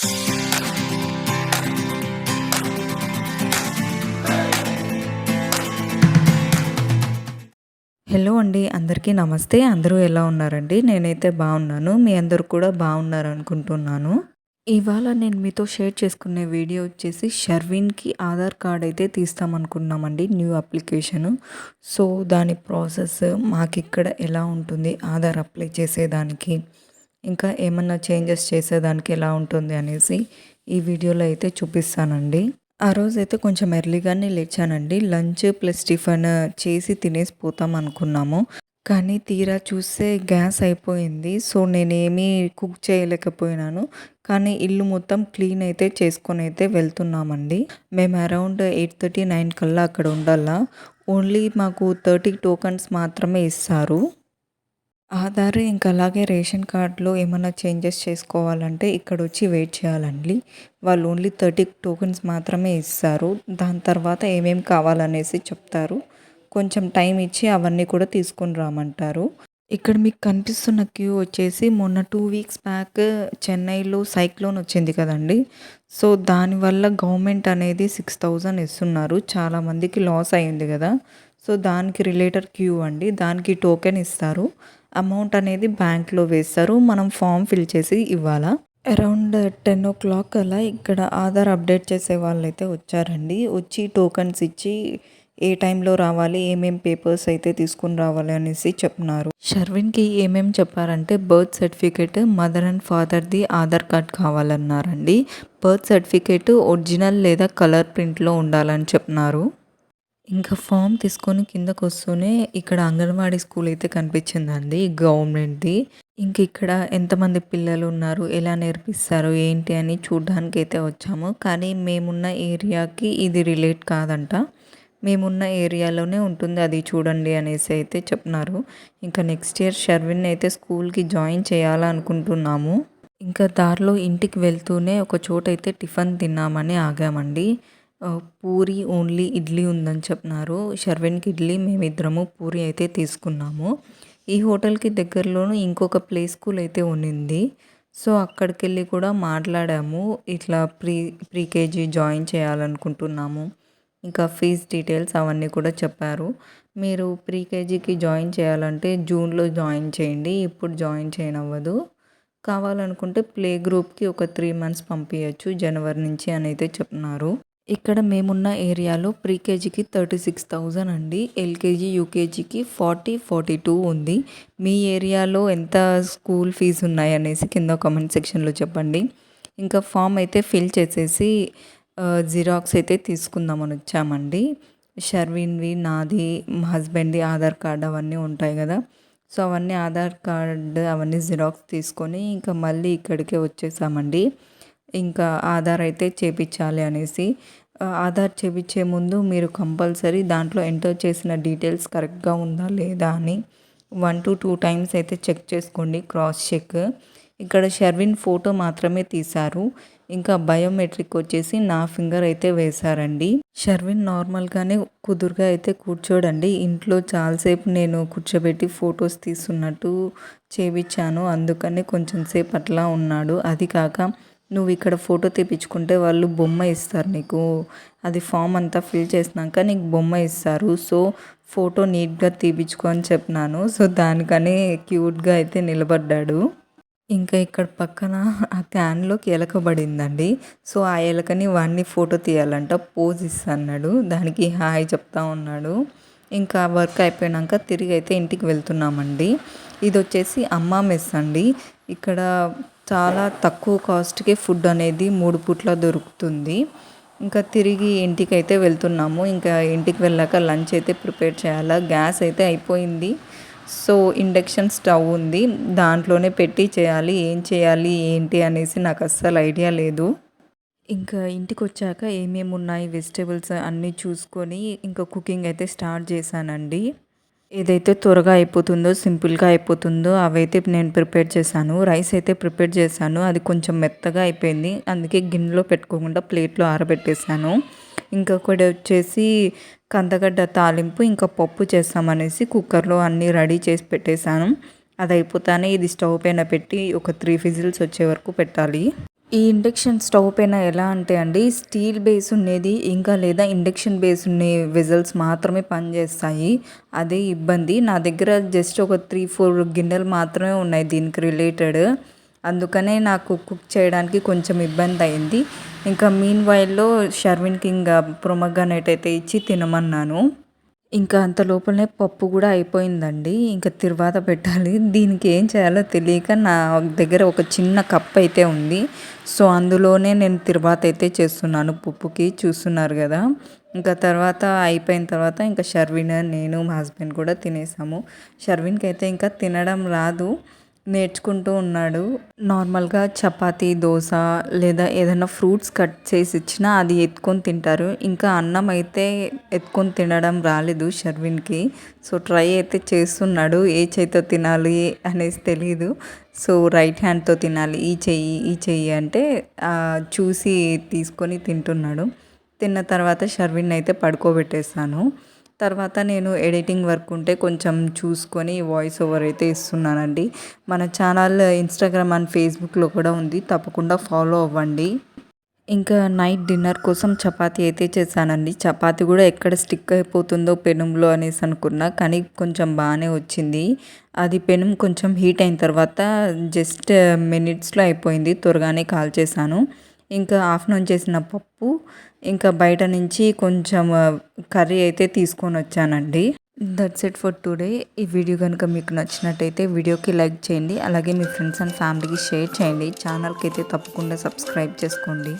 Hello అండి అందరికీ నమస్తే. అందరూ ఎలా ఉన్నారండి? నేనైతే బాగున్నాను. మీ అందరూ కూడా బాగున్నారు అనుకుంటున్నాను ఇవాళ నేను మీతో షేర్ చేసుకునే వీడియో వచ్చేసి షర్విన్కి ఆధార్ కార్డ్ అయితే తీస్తామనుకున్నామండి న్యూ అప్లికేషను. సో దాని ప్రాసెస్ మాకు ఇక్కడ ఎలా ఉంటుంది ఆధార్ అప్లై చేసేదానికి. ఇంకా ఏమన్నా చేంజెస్ చేసేదానికి ఎలా ఉంటుంది అనేసి ఈ వీడియోలో అయితే చూపిస్తానండి. ఆ రోజైతే కొంచెం ఎర్లీగానే లేచానండి. లంచ్ ప్లస్ టిఫిన్ చేసి తినేసి పోతాం అనుకున్నాము. కానీ తీరా చూస్తే గ్యాస్ అయిపోయింది. సో నేనేమీ కుక్ చేయలేకపోయినాను. కానీ ఇల్లు మొత్తం క్లీన్ అయితే చేసుకొని అయితే వెళ్తున్నామండి. మేము అరౌండ్ ఎయిట్ థర్టీ నైన్ కల్లా అక్కడ ఉండాలా. ఓన్లీ మాకు థర్టీ టోకన్స్ మాత్రమే ఇస్తారు. ఆధార్ ఇంకా అలాగే రేషన్ కార్డ్లో ఏమైనా చేంజెస్ చేసుకోవాలంటే ఇక్కడ వచ్చి వెయిట్ చేయాలండి. వాళ్ళు ఓన్లీ థర్టీ టోకెన్స్ మాత్రమే ఇస్తారు. దాని తర్వాత ఏమేమి కావాలనేసి చెప్తారు. కొంచెం టైం ఇచ్చి అవన్నీ కూడా తీసుకొని రామంటారు. ఇక్కడ మీకు కనిపిస్తున్న క్యూ వచ్చేసి మొన్న టూ వీక్స్ బ్యాక్ చెన్నైలో సైక్లోన్ వచ్చింది కదండి. సో దానివల్ల గవర్నమెంట్ అనేది సిక్స్ థౌజండ్ ఇస్తున్నారు. చాలామందికి లాస్ అయింది కదా. సో దానికి రిలేటెడ్ క్యూ అండి. దానికి టోకెన్ ఇస్తారు. అమౌంట్ అనేది బ్యాంక్లో వేస్తారు. మనం ఫామ్ ఫిల్ చేసి ఇవ్వాలా? అరౌండ్ టెన్ ఓ క్లాక్ అలా ఇక్కడ ఆధార్ అప్డేట్ చేసే వాళ్ళు అయితే వచ్చారండి. వచ్చి టోకన్స్ ఇచ్చి ఏ టైంలో రావాలి ఏమేం పేపర్స్ అయితే తీసుకుని రావాలి అనేసి చెప్తున్నారు షర్విన్కి ఏమేం చెప్పారంటే బర్త్ సర్టిఫికేట్ మదర్ అండ్ ఫాదర్ది ఆధార్ కార్డ్ కావాలన్నారండి. బర్త్ సర్టిఫికేట్ ఒరిజినల్ లేదా కలర్ ప్రింట్లో ఉండాలని చెప్పినారు. ఇంకా ఫామ్ తీసుకొని కిందకు వస్తూనే ఇక్కడ అంగన్వాడీ స్కూల్ అయితే కనిపించిందండి గవర్నమెంట్ది. ఇంక ఇక్కడ ఎంతమంది పిల్లలు ఉన్నారు ఎలా నేర్పిస్తారు ఏంటి అని చూడడానికి అయితే వచ్చాము. కానీ మేమున్న ఏరియాకి ఇది రిలేట్ కాదంట. మేమున్న ఏరియాలోనే ఉంటుంది అది చూడండి అనేసి అయితే చెప్తున్నారు ఇంకా నెక్స్ట్ ఇయర్ షర్విన్ అయితే స్కూల్కి జాయిన్ చేయాలనుకుంటున్నాము. ఇంకా దారిలో ఇంటికి వెళ్తూనే ఒక చోట అయితే టిఫిన్ తిన్నామని ఆగామండి. పూరి ఓన్లీ ఇడ్లీ ఉందని చెప్పినారు. షర్వెన్కి ఇడ్లీ మేమిద్దరము పూరి అయితే తీసుకున్నాము. ఈ హోటల్కి దగ్గరలోనూ ఇంకొక ప్లే స్కూల్ అయితే ఉన్నింది. సో అక్కడికి వెళ్ళి కూడా మాట్లాడాము. ఇట్లా ప్రీ ప్రీ కేజీ జాయిన్ చేయాలనుకుంటున్నాము. ఇంకా ఫీజ్ డీటెయిల్స్ అవన్నీ కూడా చెప్పారు. మీరు ప్రీ కేజీకి జాయిన్ చేయాలంటే జూన్లో జాయిన్ చేయండి. ఇప్పుడు జాయిన్ చేయనవ్వదు. కావాలనుకుంటే ప్లే గ్రూప్కి ఒక త్రీ మంత్స్ పంపించచ్చు జనవరి నుంచి అని అయితే చెప్తున్నారు ఇక్కడ మేమున్న ఏరియాలో ప్రీకేజీకి థర్టీ సిక్స్ థౌజండ్ అండి ఎల్కేజీ యూకేజీకి ఫార్టీ ఫార్టీ టూ ఉంది. మీ ఏరియాలో ఎంత స్కూల్ ఫీజు ఉన్నాయి అనేసి కింద కామెంట్ సెక్షన్లో చెప్పండి. ఇంకా ఫామ్ అయితే ఫిల్ చేసేసి జిరాక్స్ అయితే తీసుకుందామని వచ్చామండి. షర్విన్వి నాది మా హస్బెండ్ది ఆధార్ కార్డ్ అవన్నీ ఉంటాయి కదా. సో అవన్నీ ఆధార్ కార్డ్ అవన్నీ జిరాక్స్ తీసుకొని ఇంకా మళ్ళీ ఇక్కడికే వచ్చేసామండి. ఇంకా ఆధార్ అయితే చేపించాలి అనేసి ఆధార్ చేపించే ముందు మీరు కంపల్సరీ దాంట్లో ఎంటర్ చేసిన డీటెయిల్స్ కరెక్ట్గా ఉందా లేదా అని వన్ టు టూ టైమ్స్ అయితే చెక్ చేసుకోండి క్రాస్ చెక్. ఇక్కడ షర్విన్ ఫోటో మాత్రమే తీశారు. ఇంకా బయోమెట్రిక్ వచ్చేసి నా ఫింగర్ అయితే వేశారండి. షర్విన్ నార్మల్గానే కుదురుగా అయితే కూర్చోడండి. ఇంట్లో చాలాసేపు నేను కూర్చోబెట్టి ఫొటోస్ తీస్తున్నట్టు చేపించాను. అందుకనే కొంచెం సేపు అట్లా ఉన్నాడు. అది కాక నువ్వు ఇక్కడ ఫోటో తీపించుకుంటే వాళ్ళు బొమ్మ ఇస్తారు నీకు. అది ఫామ్ అంతా ఫిల్ చేసినాక నీకు బొమ్మ ఇస్తారు. సో ఫోటో నీట్గా తీపించుకో అని చెప్పినాను. సో దానికని క్యూట్గా అయితే నిలబడ్డాడు. ఇంకా ఇక్కడ పక్కన ఆ క్యాన్లోకి ఎలక పడిందండి. సో ఆ ఎలకని వాడిని ఫోటో తీయాలంట. పోజ్ ఇస్తాడు దానికి హాయ్ చెప్తా ఉన్నాడు. ఇంకా వర్క్ అయిపోయాక తిరిగి అయితే ఇంటికి వెళ్తున్నామండి. ఇది వచ్చేసి అమ్మ మెస్ అండి. ఇక్కడ చాలా తక్కువ కాస్ట్కి ఫుడ్ అనేది మూడు పూట్ల దొరుకుతుంది. ఇంకా తిరిగి ఇంటికి అయితే వెళ్తున్నాము. ఇంకా ఇంటికి వెళ్ళాక లంచ్ అయితే ప్రిపేర్ చేయాలా? గ్యాస్ అయితే అయిపోయింది. సో ఇండక్షన్ స్టవ్ ఉంది. దాంట్లోనే పెట్టి చేయాలి. ఏం చేయాలి? ఏంటి? అనేసి నాకు అస్సలు ఐడియా లేదు. ఇంకా ఇంటికి వచ్చాక ఏమేమి ఉన్నాయి వెజిటేబుల్స్ అన్నీ చూసుకొని ఇంకా కుకింగ్ అయితే స్టార్ట్ చేశానండి. ఏదైతే త్వరగా అయిపోతుందో సింపుల్గా అయిపోతుందో అవైతే నేను ప్రిపేర్ చేశాను. రైస్ అయితే ప్రిపేర్ చేశాను. అది కొంచెం మెత్తగా అయిపోయింది. అందుకే గిన్నెలో పెట్టుకోకుండా ప్లేట్లో ఆరబెట్టేశాను. ఇంకొకటి వచ్చేసి కందగడ్డ తాలింపు ఇంకా పప్పు చేస్తామనేసి కుక్కర్లో అన్నీ రెడీ చేసి పెట్టేశాను. అది అయిపోతానే ఇది స్టవ్ పైన పెట్టి ఒక త్రీ ఫిజిల్స్ వచ్చే వరకు పెట్టాలి. ఈ ఇండక్షన్ స్టవ్ పైన ఎలా అంటే అండి స్టీల్ బేస్ ఉండేది ఇంకా లేదా ఇండక్షన్ బేస్ ఉండే విజల్స్ మాత్రమే పనిచేస్తాయి. అదే ఇబ్బంది. నా దగ్గర జస్ట్ ఒక త్రీ ఫోర్ గిన్నెలు మాత్రమే ఉన్నాయి దీనికి రిలేటెడ్ అందుకనే నాకు కుక్ చేయడానికి కొంచెం ఇబ్బంది అయింది. ఇంకా మీన్ వైల్లో షర్విన్ కింగ్ ప్రొమగ్గానేట్ అయితే ఇచ్చి తినమన్నాను. ఇంకా అంత లోపలనే పప్పు కూడా అయిపోయిందండి. ఇంకా తిరువాత పెట్టాలి. దీనికి ఏం చేయాలో తెలియక నా దగ్గర ఒక చిన్న కప్ అయితే ఉంది. సో అందులోనే నేను తిరువాత అయితే చేస్తున్నాను పప్పుకి. చూస్తున్నారు కదా. ఇంకా తర్వాత అయిపోయిన తర్వాత ఇంకా షర్విన్ నేను మా హస్బెండ్ కూడా తినేసాము. షర్విన్కి అయితే ఇంకా తినడం రాదు. నేర్చుకుంటూ ఉన్నాడు. నార్మల్గా చపాతి దోశ లేదా ఏదైనా ఫ్రూట్స్ కట్ చేసి ఇచ్చినా అది ఎత్తుకొని తింటారు. ఇంకా అన్నం అయితే ఎత్తుకొని తినడం రాలేదు షర్విన్కి. సో ట్రై అయితే చేస్తున్నాడు. ఏ చేతితో తినాలి అనేసి తెలియదు సో రైట్ హ్యాండ్తో తినాలి. ఈ చెయ్యి ఈ చెయ్యి అంటే చూసి తీసుకొని తింటున్నాడు. తిన్న తర్వాత షర్విన్ అయితే పడుకోబెట్టేస్తాను తర్వాత నేను ఎడిటింగ్ వర్క్ ఉంటే కొంచెం చూసుకొని వాయిస్ ఓవర్ అయితే ఇస్తున్నానండి. మన ఛానల్ ఇన్స్టాగ్రామ్ అండ్ ఫేస్బుక్లో కూడా ఉంది. తప్పకుండా ఫాలో అవ్వండి. ఇంకా నైట్ డిన్నర్ కోసం చపాతీ అయితే చేశానండి. చపాతీ కూడా ఎక్కడ స్టిక్ అయిపోతుందో పెనుంలో అనేసి అనుకున్నా కానీ కొంచెం బాగానే వచ్చింది. అది పెనుం కొంచెం హీట్ అయిన తర్వాత జస్ట్ మినిట్స్లో అయిపోయింది. త్వరగానే కాల్ చేశాను. ఇంకా ఆఫ్టర్నూన్ చేసిన పప్పు ఇంకా బయట నుంచి కొంచెం కర్రీ అయితే తీసుకొని వచ్చానండి. దట్స్ ఇట్ ఫర్ టుడే ఈ వీడియో కనుక మీకు నచ్చినట్టయితే వీడియోకి లైక్ చేయండి. అలాగే మీ ఫ్రెండ్స్ అండ్ ఫ్యామిలీకి షేర్ చేయండి. ఛానల్కి అయితే తప్పకుండా సబ్స్క్రైబ్ చేసుకోండి.